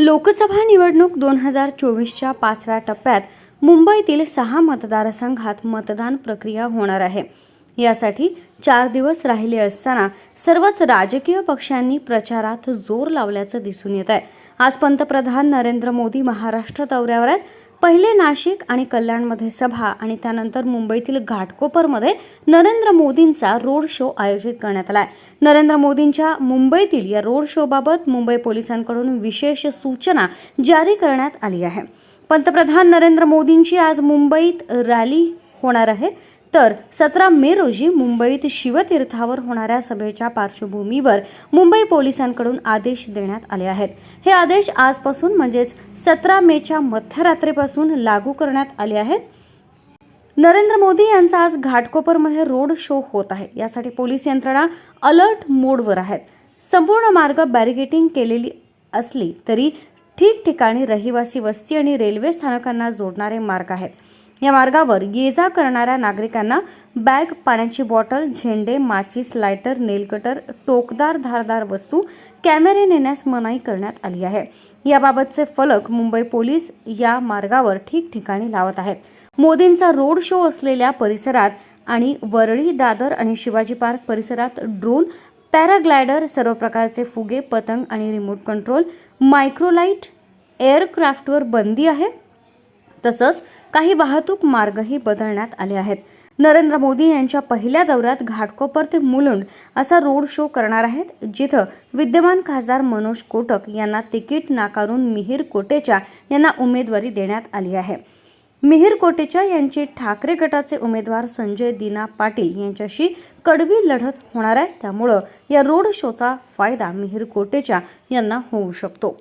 लोकसभा निवडणूक दोन हजार चोवीसच्या पाचव्या टप्प्यात मुंबईतील सहा मतदारसंघात मतदान प्रक्रिया होणार आहे. यासाठी चार दिवस राहिले असताना सर्वच राजकीय पक्षांनी प्रचारात जोर लावल्याचं दिसून येत आहे आज पंतप्रधान नरेंद्र मोदी महाराष्ट्र दौऱ्यावर आहेत. पहिले नाशिक आणि कल्याणमध्ये सभा आणि त्यानंतर मुंबईतील घाटकोपरमध्ये नरेंद्र मोदींचा रोड शो आयोजित करण्यात आला आहे नरेंद्र मोदींच्या मुंबईतील या रोड शोबाबत मुंबई पोलिसांकडून विशेष सूचना जारी करण्यात आली आहे. पंतप्रधान नरेंद्र मोदींची आज मुंबईत रॅली होणार आहे. तर सतरा मे रोजी मुंबईत शिवतीर्थावर होणाऱ्या सभेच्या पार्श्वभूमीवर मुंबई पोलिसांकडून आदेश देण्यात आले आहेत. हे आदेश आजपासून म्हणजेच सतरा मेच्या मध्यरात्रीपासून लागू करण्यात आले आहेत. नरेंद्र मोदी यांचा आज घाटकोपरमध्ये रोड शो होत आहे. यासाठी पोलीस यंत्रणा अलर्ट मोडवर आहेत. संपूर्ण मार्ग बॅरिगेटिंग केलेली असली तरी ठिकठिकाणी रहिवासी वस्ती आणि रेल्वे स्थानकांना जोडणारे मार्ग आहेत. या मार्गावर ये जा करणाऱ्या नागरिकांना बॅग पाण्याची बॉटल झेंडे माचीस लायटर नेलकटर टोकदार धारदार वस्तू कॅमेरे नेण्यास मनाई करण्यात आली आहे. याबाबतचे फलक मुंबई पोलीस या मार्गावर ठिकठिकाणी लावत आहेत. मोदींचा रोड शो असलेल्या परिसरात आणि वरळी दादर आणि शिवाजी पार्क परिसरात ड्रोन पॅराग्लायडर सर्व प्रकारचे फुगे पतंग आणि रिमोट कंट्रोल मायक्रोलाईट एअरक्राफ्टवर बंदी आहे. तसंच काही वाहतूक मार्गही बदलण्यात आले आहेत. नरेंद्र मोदी यांच्या पहिल्या दौऱ्यात घाटकोपर ते मुलुंड असा रोड शो करणार आहेत जिथं विद्यमान खासदार मनोज कोटक यांना तिकीट नाकारून मिहीर कोटेचा यांना उमेदवारी देण्यात आली आहे. मिहीर कोटेचा यांचे ठाकरे गटाचे उमेदवार संजय दिना पाटील यांच्याशी कडवी लढत होणार आहे त्यामुळं या रोड शोचा फायदा मिहीर कोटेचा यांना होऊ शकतो.